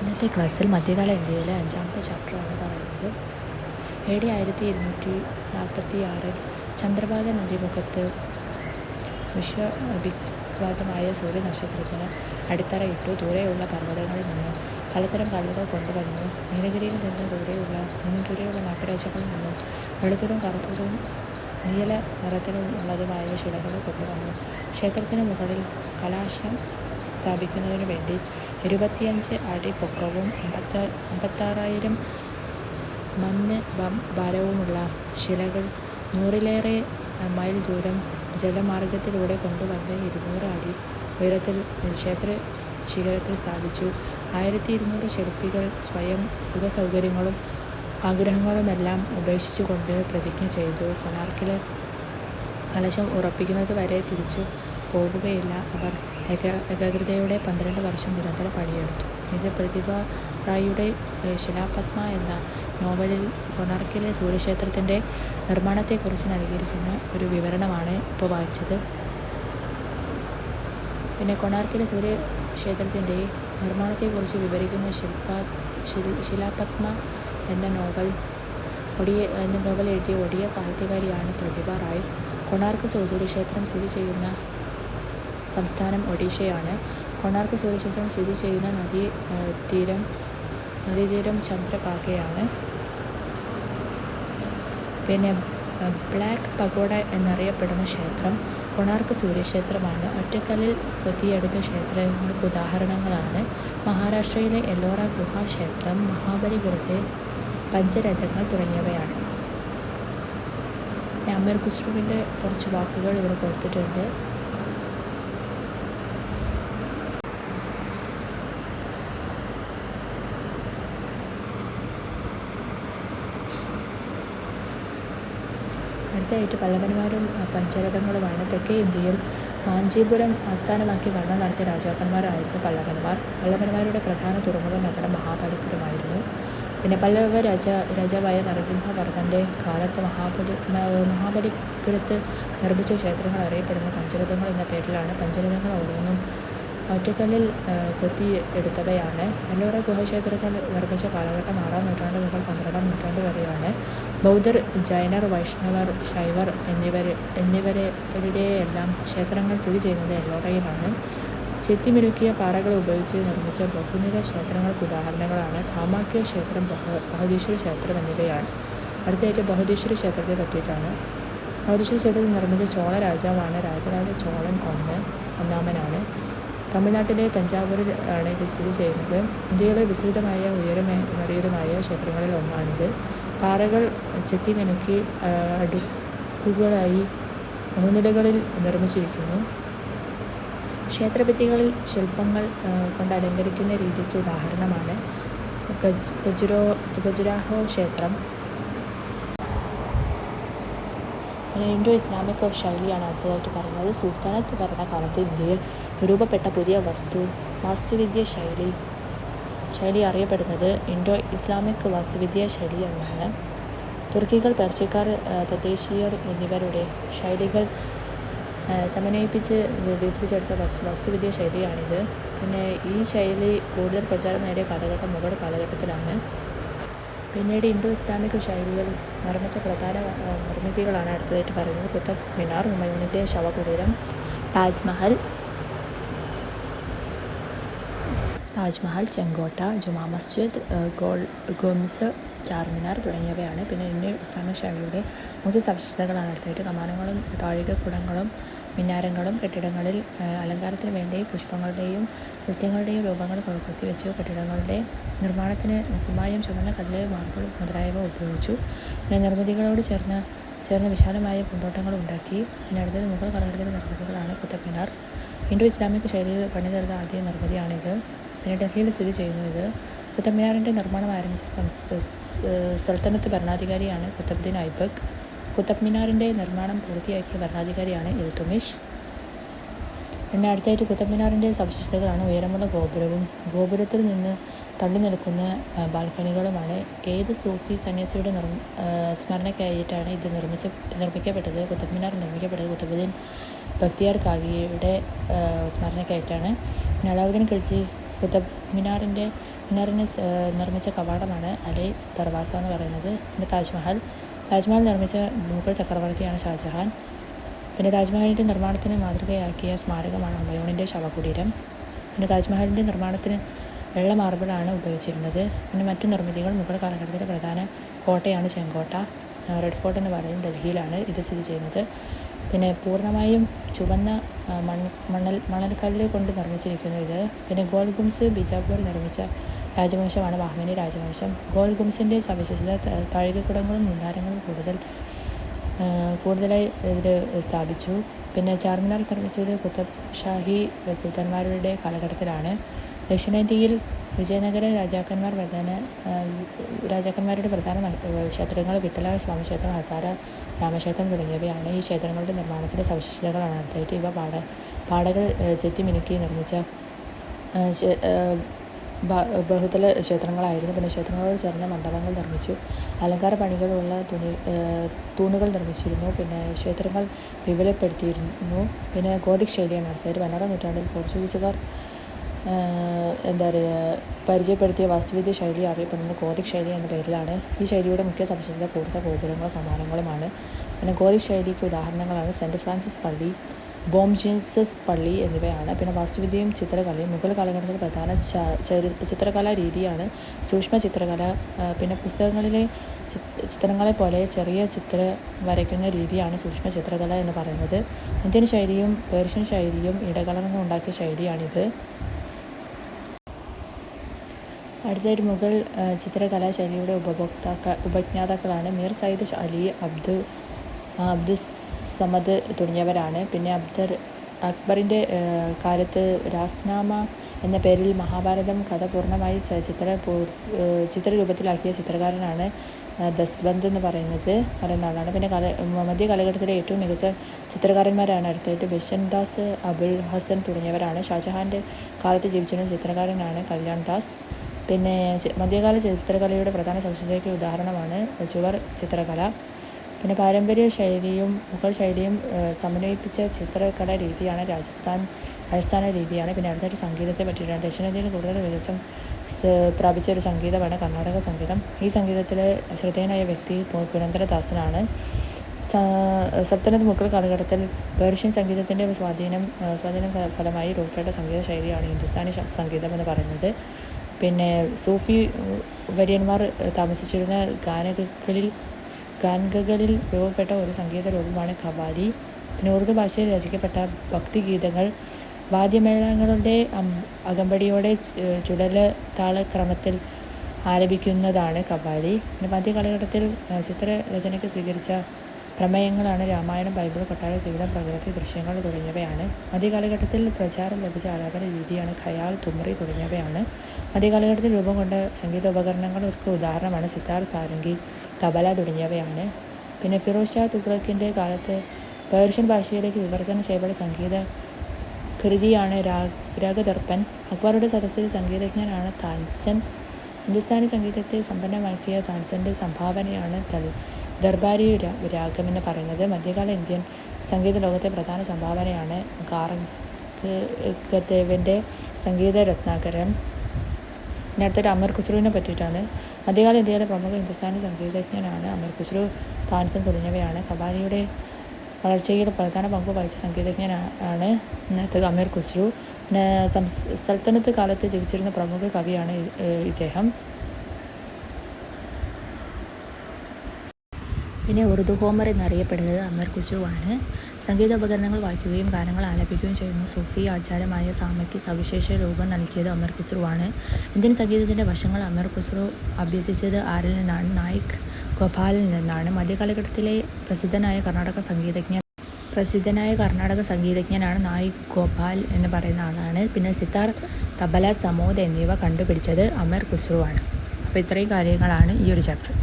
ഇന്നത്തെ ക്ലാസ്സിൽ മധ്യകാല ഇന്ത്യയിലെ അഞ്ചാമത്തെ ചാപ്റ്ററാണ് പറയുന്നത്. എ ഡി ആയിരത്തി ഇരുന്നൂറ്റി നാൽപ്പത്തി ആറിൽ ചന്ദ്രഭാഗ നദീമുഖത്ത് വിശ്വവിഖ്യാതമായ സൂര്യനക്ഷത്രത്തിന് അടിത്തറയിട്ടു ദൂരെയുള്ള പർവതങ്ങളിൽ നിന്ന് പലതരം കല്ലുകൾ കൊണ്ടുവന്നു. നീലഗിരിയിൽ നിന്നും ദൂരെയുള്ള നിന്നും ദൂരെയുള്ള നാട്ടുരാജ്യങ്ങളിൽ നിന്നും വെളുത്തതും കറുത്തതും നീല നിറത്തിലുള്ളതുമായ ശിലകൾ കൊണ്ടുവന്നു. ക്ഷേത്രത്തിന് മുകളിൽ കലാശം സ്ഥാപിക്കുന്നതിനു വേണ്ടി ഇരുപത്തിയഞ്ച് അടി പൊക്കവും അമ്പത്ത അമ്പത്താറായിരം മഞ്ഞ് ഭാരവുമുള്ള ശിലകൾ നൂറിലേറെ മൈൽ ദൂരം ജലമാർഗത്തിലൂടെ കൊണ്ടുവന്ന് ഇരുന്നൂറ് അടി ഉയരത്തിൽ ക്ഷേത്ര ശിഖരത്തിൽ സ്ഥാപിച്ചു. ആയിരത്തി ഇരുന്നൂറ് ശില്പികൾ സ്വയം സുഖസൗകര്യങ്ങളും ആഗ്രഹങ്ങളുമെല്ലാം ഉപേക്ഷിച്ചുകൊണ്ട് പ്രതിജ്ഞ ചെയ്തു. കൊണാർക്കിലെ കലശം ഉറപ്പിക്കുന്നത് വരെ തിരിച്ചു പോവുകയില്ല. അവർ ഏക ഏകാഗ്രതയോടെ പന്ത്രണ്ട് വർഷം നിരന്തരം പണിയെടുത്തു. ഇത് പ്രതിഭ റായിയുടെ ശിലാപത്മ എന്ന നോവലിൽ കൊണാർക്കിലെ സൂര്യക്ഷേത്രത്തിന്റെ നിർമ്മാണത്തെക്കുറിച്ച് നൽകിയിരിക്കുന്ന ഒരു വിവരണമാണ് ഇപ്പോൾ വായിച്ചത്. പിന്നെ കൊണാർക്കിലെ സൂര്യക്ഷേത്രത്തിന്റെ നിർമ്മാണത്തെക്കുറിച്ച് വിവരിക്കുന്ന ശില്പ ശിലാപത്മ എന്ന നോവൽ ഒടിയ എന്ന നോവൽ എഴുതിയ ഒടിയ സാഹിത്യകാരിയാണ് പ്രതിഭ റായ്. കൊണാർക്ക് സൂര്യ സൂര്യക്ഷേത്രം സ്ഥിതി ചെയ്യുന്ന സംസ്ഥാനം ഒഡീഷയാണ്. കൊണാർക്ക് സൂര്യക്ഷേത്രം സ്ഥിതി ചെയ്യുന്ന നദീ തീരം നദീതീരം ചന്ദ്രപാകയാണ്. പിന്നെ ബ്ലാക്ക് പഗോഡ എന്നറിയപ്പെടുന്ന ക്ഷേത്രം കൊണാർക്ക് സൂര്യക്ഷേത്രമാണ്. ഒറ്റക്കല്ലിൽ കൊത്തിയെടുത്ത ക്ഷേത്രങ്ങൾക്ക് ഉദാഹരണങ്ങളാണ്. മഹാരാഷ്ട്രയിലെ എല്ലോറ ഗുഹാക്ഷേത്രം മഹാബലിപുരത്തെ പഞ്ചരഥങ്ങൾ തുടങ്ങിയവയാണ്. അമീർ ഖുസ്രുവിന്റെ കുറച്ച് വാക്കുകൾ ഇവിടെ കൊടുത്തിട്ടുണ്ട്. അടുത്തായിട്ട് പല്ലവന്മാരും പഞ്ചരഥങ്ങളുമാണ് തെക്കേ ഇന്ത്യയിൽ കാഞ്ചീപുരം ആസ്ഥാനമാക്കി ഭരണം നടത്തിയ രാജാക്കന്മാരായിരുന്നു പല്ലവന്മാർ. പല്ലവന്മാരുടെ പ്രധാന തുറമുഖ നഗരം മഹാബലിപുരമായിരുന്നു. പിന്നെ പല്ലവ രാജ രാജാവായ നരസിംഹവർമ്മന്റെ കാലത്ത് മഹാബലി മഹാബലിപുരത്ത് നിർമ്മിച്ച ക്ഷേത്രങ്ങൾ അറിയപ്പെടുന്ന പഞ്ചരഥങ്ങൾ എന്ന പേരിലാണ് പഞ്ചരഥങ്ങൾ ഓരോന്നും ഒറ്റക്കല്ലിൽ കൊത്തി എടുത്തവയാണ്. എല്ലോറ ഗുഹക്ഷേത്രങ്ങൾ നിർമ്മിച്ച കാലഘട്ടം ആറാം നൂറ്റാണ്ട് മുതൽ പന്ത്രണ്ടാം നൂറ്റാണ്ട് വരെയാണ്. ബൗദ്ധർ ജൈനർ വൈഷ്ണവർ ശൈവർ എന്നിവർ എന്നിവരെ എല്ലാം ക്ഷേത്രങ്ങൾ സ്ഥിതി ചെയ്യുന്നത് എല്ലോറയിലാണ്. ചെത്തിമിനുക്കിയ പാറകൾ ഉപയോഗിച്ച് നിർമ്മിച്ച ബഹുനില ക്ഷേത്രങ്ങൾക്ക് ഉദാഹരണങ്ങളാണ് കാമാഖ്യ ക്ഷേത്രം ബഹ ബഹദീശ്വര ക്ഷേത്രം എന്നിവയാണ്. അടുത്തതായിട്ട് ബഹദീശ്വര ക്ഷേത്രത്തെ പറ്റിയിട്ടാണ്. ബഹദീശ്വര ക്ഷേത്രത്തിൽ നിർമ്മിച്ച ചോള രാജാവാണ് രാജരാജ ചോളൻ ഒന്ന് ഒന്നാമനാണ്. തമിഴ്നാട്ടിലെ തഞ്ചാവൂരിൽ ആണ് ഇത് സ്ഥിതി ചെയ്യുന്നത്. ഇന്ത്യയിലെ വിസ്തൃതമായ ഉയരമേറിയതുമായ ക്ഷേത്രങ്ങളിൽ ഒന്നാണിത്. പാറകൾ ചെത്തിമിനുക്കി അടുക്കുകളായി മൂന്നിലകളിൽ നിർമ്മിച്ചിരിക്കുന്നു. ക്ഷേത്രഭിത്തികളിൽ ശില്പങ്ങൾ കൊണ്ട് അലങ്കരിക്കുന്ന രീതിക്ക് ഉദാഹരണമാണ്. ഖജുരോ ഗജുരാഹോ ക്ഷേത്രം. ഇൻഡോ ഇസ്ലാമിക് ശൈലിയാണ് അടുത്തതായിട്ട് പറയുന്നത്. സുൽത്താനത്ത് ഭരണകാലത്ത് ഇന്ത്യയിൽ രൂപപ്പെട്ട പുതിയ വസ്തു വാസ്തുവിദ്യ ശൈലി ശൈലി അറിയപ്പെടുന്നത് ഇൻഡോ ഇസ്ലാമിക് വാസ്തുവിദ്യ ശൈലി എന്നാണ്. തുർക്കികൾ പെർഷ്യക്കാർ തദ്ദേശീയർ എന്നിവരുടെ ശൈലികൾ സമന്വയിപ്പിച്ച് വികസിപ്പിച്ചെടുത്ത വസ്തു വാസ്തുവിദ്യ ശൈലിയാണിത്. പിന്നെ ഈ ശൈലി കൂടുതൽ പ്രചാരം നേടിയ കാലഘട്ടം മുഗൾ കാലഘട്ടത്തിലാണ്. പിന്നീട് ഇൻഡോ ഇസ്ലാമിക് ശൈലികൾ നിർമ്മിച്ച പ്രധാന നിർമ്മിതികളാണ് അടുത്തതായിട്ട് പറയുന്നത്. കുത്തബ് മിനാർ ഹുമയൂണിന്റെ ശവകുടീരം താജ്മഹൽ താജ്മഹൽ ചെങ്കോട്ട ജുമാ മസ്ജിദ് ഗോൾ ഗോംസ് ചാർമിനാർ തുടങ്ങിയവയാണ്. പിന്നെ ഇന്ത്യൻ ഇസ്ലാമിക് ശൈലിയുടെ മുഖ്യ സവിശേഷതകളാണ് അടുത്തായിട്ട് കമാനങ്ങളും താഴികക്കുടങ്ങളും മിനാരങ്ങളും കെട്ടിടങ്ങളിൽ അലങ്കാരത്തിന് വേണ്ടി പുഷ്പങ്ങളുടെയും സസ്യങ്ങളുടെയും രൂപങ്ങൾ കൊത്തി കൊത്തിവെച്ചു കെട്ടിടങ്ങളുടെ നിർമ്മാണത്തിന് കുമ്മായം ചുമന്ന കല്ല് മാർബിൾ മുതലായവ ഉപയോഗിച്ചു. പിന്നെ നിർമ്മിതികളോട് ചേർന്ന് ചേർന്ന് വിശാലമായ പൂന്തോട്ടങ്ങൾ ഉണ്ടാക്കി. പിന്നെ അടുത്തത് മുഗൾ കാലഘട്ടത്തിലെ നിർമ്മിതികളാണ് കുത്തബ്മിനാർ. ഇൻഡോ ഇസ്ലാമിക് ശൈലിയിൽ പണിതീർത്ത ആദ്യ നിർമ്മിതിയാണിത്. പിന്നെ ഡൽഹിയിൽ സ്ഥിതി ചെയ്യുന്നു ഇത്. കുത്തബ്മിനാറിന്റെ നിർമ്മാണം ആരംഭിച്ച സൽത്തനത്ത് ഭരണാധികാരിയാണ് കുത്തബ്ദീൻ ഐബക്. കുത്തബ് മിനാറിന്റെ നിർമ്മാണം പൂർത്തിയാക്കിയ ഭരണാധികാരിയാണ് ഇൽതുമിഷ് പിന്നെ അടുത്തായിട്ട് കുത്തബ് മിനാറിന്റെ സവിശേഷതകളാണ് ഉയരമുള്ള ഗോപുരവും ഗോപുരത്തിൽ നിന്ന് തള്ളി നിൽക്കുന്ന ബാൽക്കണികളുമാണ്. ഏത് സൂഫി സന്യാസിയുടെ നിർ സ്മരണയ്ക്കായിട്ടാണ് ഇത് നിർമ്മിച്ച നിർമ്മിക്കപ്പെട്ടത്? കുത്തബ് മിനാർ നിർമ്മിക്കപ്പെട്ടത് കുത്തബുദ്ദീൻ ബക്തിയാർ കാഗിയുടെ സ്മരണയ്ക്കായിട്ടാണ്. പിന്നെ അലാവുദ്ദീൻ ഖിൽജി കുത്തബ് മിനാറിന്റെ മിനാറിന് നിർമ്മിച്ച കവാടമാണ് അലി ദർവാസ എന്ന് പറയുന്നത്. പിന്നെ താജ്മഹൽ. താജ്മഹൽ നിർമ്മിച്ച മുഗൾ ചക്രവർത്തിയാണ് ഷാജഹാൻ. പിന്നെ താജ്മഹലിന്റെ നിർമ്മാണത്തിന് മാതൃകയാക്കിയ സ്മാരകമാണ് ഹുമയൂണിന്റെ ശവകുടീരം. പിന്നെ താജ്മഹലിന്റെ നിർമ്മാണത്തിന് വെള്ള മാർബിളാണ് ഉപയോഗിച്ചിരുന്നത്. പിന്നെ മറ്റ് നിർമ്മിതികൾ മുഗൾ കാലഘട്ടത്തിലെ പ്രധാന കോട്ടയാണ് ചെങ്കോട്ട. റെഡ് ഫോർട്ട് എന്ന് പറയും ഡൽഹിയിലാണ് ഇത് സ്ഥിതി ചെയ്യുന്നത്. പിന്നെ പൂർണമായും ചുവന്ന മൺ മണൽ മണൽക്കല്ല് കൊണ്ട് നിർമ്മിച്ചിരിക്കുന്നു ഇത്. പിന്നെ ഗോൾഗുംസ് ബിജാപൂർ നിർമ്മിച്ച രാജവംശമാണ് ബാഹ്മനി രാജവംശം. ഗോൽഗുംസിന്റെ സവിശേഷത താഴികക്കുടങ്ങളും നിന്താരങ്ങളും കൂടുതൽ കൂടുതലായി ഇതിൽ സ്ഥാപിച്ചു. പിന്നെ ചാർമിനാർ നിർമ്മിച്ചത് കുത്തബ് ഷാഹി സുൽത്താൻമാരുടെ കാലഘട്ടത്തിലാണ്. ദക്ഷിണേന്ത്യയിൽ വിജയനഗര രാജാക്കന്മാർ പ്രധാന രാജാക്കന്മാരുടെ പ്രധാന ക്ഷേത്രങ്ങൾ വിത്തല സ്വാമിക്ഷേത്രം ഹസാര രാമക്ഷേത്രം തുടങ്ങിയവയാണ് ഈ ക്ഷേത്രങ്ങളുടെ നിർമ്മാണത്തിന്റെ സവിശേഷതകളാണ്. അടുത്തായിട്ട് ഇവ പാട പാടകൾ ചെത്തിമിനുക്കി നിർമ്മിച്ച ബഹുതല ക്ഷേത്രങ്ങളായിരുന്നു. പിന്നെ ക്ഷേത്രങ്ങളോട് ചേർന്ന മണ്ഡപങ്ങൾ നിർമ്മിച്ചു. അലങ്കാര പണികളുള്ള തുണി തൂണുകൾ നിർമ്മിച്ചിരുന്നു. പിന്നെ ക്ഷേത്രങ്ങൾ വിപുലപ്പെടുത്തിയിരുന്നു. പിന്നെ ഗോതിക് ശൈലിയാണ് അടുത്തത് പന്നാറാം നൂറ്റാണ്ടിൽ പോർച്ചുഗീസുകാർ എന്താ പറയുക പരിചയപ്പെടുത്തിയ വാസ്തുവിദ്യ ശൈലി അറിയപ്പെടുന്നത് ഗോതിക് ശൈലി എന്ന പേരിലാണ്. ഈ ശൈലിയുടെ മുഖ്യ സവിശേഷത പൂർത്ത ഗോപുരങ്ങളും കമാനങ്ങളുമാണ് പിന്നെ ഗോതിക് ശൈലിക്ക് ഉദാഹരണങ്ങളാണ് സെന്റ് ഫ്രാൻസിസ് പള്ളി ബോം ജീൻസസ് പള്ളി എന്നിവയാണ്. പിന്നെ വാസ്തുവിദ്യയും ചിത്രകലയും മുഗൾ കാലഘട്ടത്തിലെ പ്രധാന ചിത്രകലാ രീതിയാണ്. സൂക്ഷ്മ ചിത്രകല പിന്നെ പുസ്തകങ്ങളിലെ ചിത്രങ്ങളെ പോലെ ചെറിയ ചിത്ര വരയ്ക്കുന്ന രീതിയാണ് സൂക്ഷ്മ ചിത്രകല എന്ന് പറയുന്നത്. ഇന്ത്യൻ ശൈലിയും പേർഷ്യൻ ശൈലിയും ഇടകലർന്ന് ഉണ്ടാക്കിയ ശൈലിയാണിത്. അടുത്തൊരു മുഗൾ ചിത്രകലാ ശൈലിയുടെ ഉപഭോക്താക്കൾ ഉപജ്ഞാതാക്കളാണ് മീർ സയ്യിദ് അലി അബ്ദു അബ്ദുസ് സമദ് തുടങ്ങിയവരാണ്. പിന്നെ അബ്ദർ അക്ബറിന്റെ കാലത്ത് രാസ്നാമ എന്ന പേരിൽ മഹാഭാരതം കഥ പൂർണമായി ചിത്ര ചിത്രരൂപത്തിലാക്കിയ ചിത്രകാരനാണ് ദസ്വന്ത് എന്ന് പറയുന്നത്. പറയുന്ന ആളാണ്. പിന്നെ കല മധ്യ കാലഘട്ടത്തിലെ ഏറ്റവും മികച്ച ചിത്രകാരന്മാരാണ് അടുത്തായിട്ട് ബിഷൻദാസ് അബുൽ ഹസൻ തുടങ്ങിയവരാണ്. ഷാജഹാന്റെ കാലത്ത് ജീവിച്ചിരുന്ന ചിത്രകാരനാണ് കല്യാൺ ദാസ്. പിന്നെ മധ്യകാല ചിത്രകലയുടെ പ്രധാന സവിശേഷതയ്ക്ക് ഉദാഹരണമാണ് ചുവർ ചിത്രകല. പിന്നെ പാരമ്പര്യ ശൈലിയും മുഗൾ ശൈലിയും സമന്വയിപ്പിച്ച ചിത്രകല രീതിയാണ് രാജസ്ഥാൻ അടിസ്ഥാന രീതിയാണ്. പിന്നെ അടുത്തൊരു സംഗീതത്തെ പറ്റിയിട്ടാണ് ദക്ഷിണേന്ത്യയിൽ കൂടുതൽ വികസം പ്രാപിച്ച ഒരു സംഗീതമാണ് കർണാടക സംഗീതം. ഈ സംഗീതത്തിലെ ശ്രദ്ധേയനായ വ്യക്തി പുരന്ദരദാസനാണ്. സപ്തനത് മുഗൾ കാലഘട്ടത്തിൽ പേർഷ്യൻ സംഗീതത്തിന്റെ സ്വാധീനം സ്വാധീനം ഫലമായി രൂപപ്പെട്ട സംഗീത ശൈലിയാണ് ഹിന്ദുസ്ഥാനി സംഗീതം എന്ന് പറയുന്നത്. പിന്നെ സൂഫി വര്യന്മാർ താമസിച്ചിരുന്ന ഗാനകളിൽ ഗാൻഗകളിൽ രൂപപ്പെട്ട ഒരു സംഗീത രൂപമാണ് ഖവാലി. പിന്നെ ഉറുദു ഭാഷയിൽ രചിക്കപ്പെട്ട ഭക്തിഗീതങ്ങൾ വാദ്യമേളങ്ങളുടെ അകമ്പടിയോടെ ചുടല താളക്രമത്തിൽ ആരംഭിക്കുന്നതാണ് കവാലി പിന്നെ മധ്യ കാലഘട്ടത്തിൽ ചിത്രരചനയ്ക്ക് സ്വീകരിച്ച പ്രമേയങ്ങളാണ് രാമായണം ബൈബിൾ കൊട്ടാര ജീവിതം പ്രകൃതി ദൃശ്യങ്ങൾ തുടങ്ങിയവയാണ്. മധ്യകാലഘട്ടത്തിൽ പ്രചാരം ലഭിച്ച ആലാപന രീതിയാണ് ഖയാൽ തുമ്രി തുടങ്ങിയവയാണ്. മധ്യകാലഘട്ടത്തിൽ രൂപം കൊണ്ട സംഗീതോപകരണങ്ങൾക്ക് ഉദാഹരണമാണ് സിത്താർ സാരംഗി തബല തുടങ്ങിയവയാണ്. പിന്നെ ഫിറോസ് ഷാ തുഗ്ലക്കിന്റെ കാലത്ത് പേർഷ്യൻ ഭാഷയിലേക്ക് വിവർത്തനം ചെയ്യപ്പെട്ട സംഗീത കൃതിയാണ് രാഗദർപ്പൻ. അക്ബറുടെ സദസ്സിൽ സംഗീതജ്ഞനാണ് താൻസൻ. ഹിന്ദുസ്ഥാനി സംഗീതത്തെ സമ്പന്നമാക്കിയ താൻസന്റെ സംഭാവനയാണ് തൽ ദർബാരി രാഗം എന്ന് പറയുന്നത്. മധ്യകാല ഇന്ത്യൻ സംഗീത ലോകത്തെ പ്രധാന സംഭാവനയാണ് കാർഗദേവന്റെ സംഗീത രത്നാകരം പിന്നെ അടുത്തൊരു അമർ ഖുസ്രുവിനെ പറ്റിയിട്ടാണ്. മധ്യകാല ഇന്ത്യയുടെ പ്രമുഖ ഹിന്ദുസ്ഥാനി സംഗീതജ്ഞനാണ്. അമർ ഖുസ്രു താൻസൻ തുടങ്ങിയവയാണ്. കബാലിയുടെ വളർച്ചയിൽ പ്രധാന പങ്ക് വഹിച്ച സംഗീതജ്ഞനാണ് ഇന്നത്തെ അമീർ ഖുസ്രു. പിന്നെ സൽത്തനത്ത് കാലത്ത് ജീവിച്ചിരുന്ന പ്രമുഖ കവിയാണ് ഇദ്ദേഹം. പിന്നെ ഉറുദു ഹോമർ എന്നറിയപ്പെടുന്നത് അമർ ഖുസ്രുവാണ്. സംഗീതോപകരണങ്ങൾ വായിക്കുകയും ഗാനങ്ങൾ ആലപിക്കുകയും ചെയ്യുന്ന സൂഫി ആചാരമായ സാമയ്ക്ക് സവിശേഷ രൂപം നൽകിയത് അമർ ഖുസ്രുവാണ് ഇന്ത്യൻ സംഗീതത്തിന്റെ വശങ്ങൾ അമർ ഖുസ്രു അഭ്യസിച്ചത് ആരിൽ നിന്നാണ്? നായിക് ഗോപാലിൽ നിന്നാണ്. മധ്യകാലഘട്ടത്തിലെ പ്രസിദ്ധനായ കർണാടക സംഗീതജ്ഞൻ പ്രസിദ്ധനായ കർണാടക സംഗീതജ്ഞനാണ് നായിക് ഗോപാൽ എന്ന് പറയുന്ന ആളാണ്. പിന്നെ സിത്താർ തബല സമോദ് എന്നിവ കണ്ടുപിടിച്ചത് അമർ ഖുസ്രുവാണ് അപ്പോൾ ഇത്രയും കാര്യങ്ങളാണ് ഈ ഒരു ചാപ്റ്റർ.